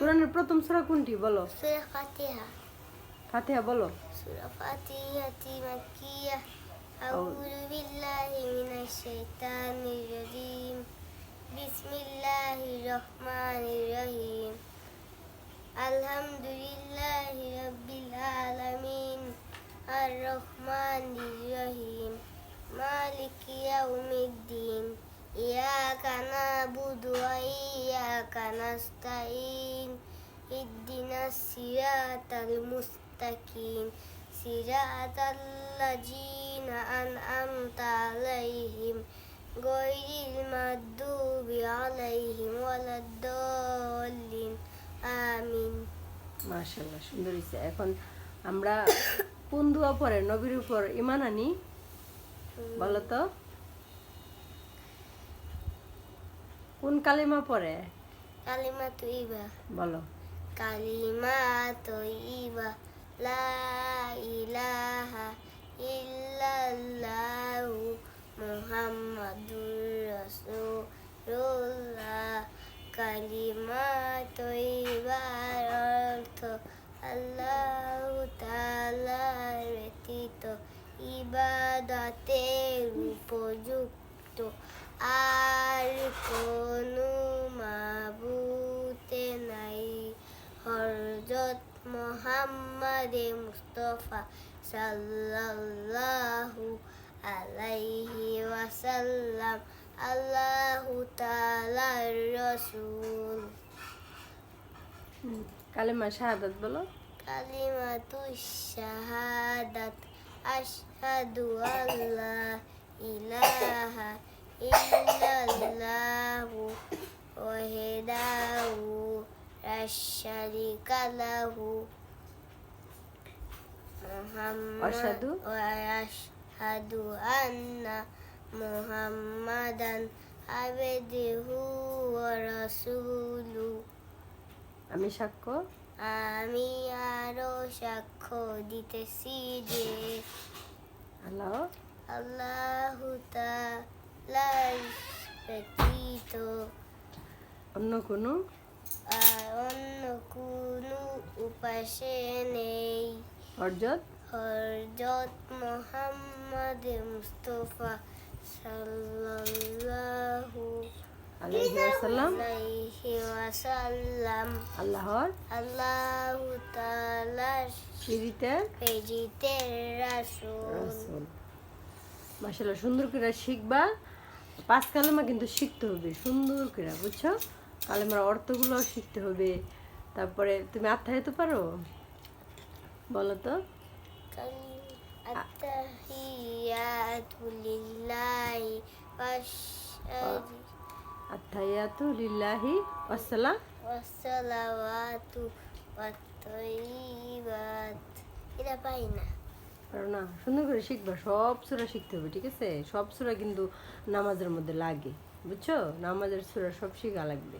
কোরআনের প্রথম সূরা কোনটি বলো? সূরা ফাতিহা। ফাতিহা বলো। সূরা ফাতিহা তি মাকিয়া আউযু বিল্লাহি মিনাশ শাইতানির রাজিম। বিসমিল্লাহির রহমানির রহিম। আলহামদুলিল্লাহি রাব্বিল আলামিন। আর রহমানির রহিম। মালিকি ইয়াউমিদ্দিন। إياك نعبد وإياك نستعين اهدنا الصراط المستقيم صراط الذين أنعمت عليهم غير المغضوب عليهم ولا الضالين آمين মাশাল্লাহ সুন্দর হয়েছে এখন আমরা কোন দোয়া পরে নবীর উপর ইমান আনি বলো তো কোন কালিমা পরে কালিমা তৈবা বলো। কালিমা তৈবা লা ইলাহা ইল্লাল্লাহু মুহাম্মাদুর রাসূলুল্লাহ। কালিমা তৈবার অর্থ আল্লাহ তাআলার ব্যতীত। ইবাদতের উপযুক্ত। আর কোনো মাবুতে নাই। হরজত মোহাম্মদে মুস্তফা সাল্লাল্লাহু আলাইহি ওয়াসাল্লাম আল্লাহু তাআলার রাসূল। কালিমা শাহাদাত বলো। কালিমাতু শাহাদাত আশহাদু আল্লা ইলাহা ইল্লাল্লাহু ওয়াহদাহু লা শারীকা লাহু মুহাম্মাদ আশহাদু? ওয়া আশহাদু আন্না মুহাম্মাদান আবদুহু ওয়া রাসূলুহু আমি সাক্ষ্য? আমি আরও সাক্ষ্য দিতেছি যে আল্লাহ? আল্লাহ ব্যতীত অন্য কোনো? অন্য কোনো উপাসে নেই। অর্জত হরজত মোহাম্মদ মুস্তফা সাল্লাল্লাহু আল্লাহর? আল্লাহ রাসূল। সুন্দর করে শিখবা। পাঁচ কালেমা কিন্তু শিখতে হবে সুন্দর করে বুঝছ? কালেমার অর্থগুলো শিখতে হবে। তারপরে তুমি আত্মায় তো পারো? বলো তো। আত্তাহিয়াতু লিল্লাহি ওয়াসসালাম। ওয়াসসালাওয়াতু। এটা পাই না। পারো না? সুন্দর করে শিখবা, সব সুরা শিখতে হবে, ঠিক আছে? সব সুরা কিন্তু নামাজের মধ্যে লাগে, বুঝছ? নামাজের সুরা সব শিখা লাগবে।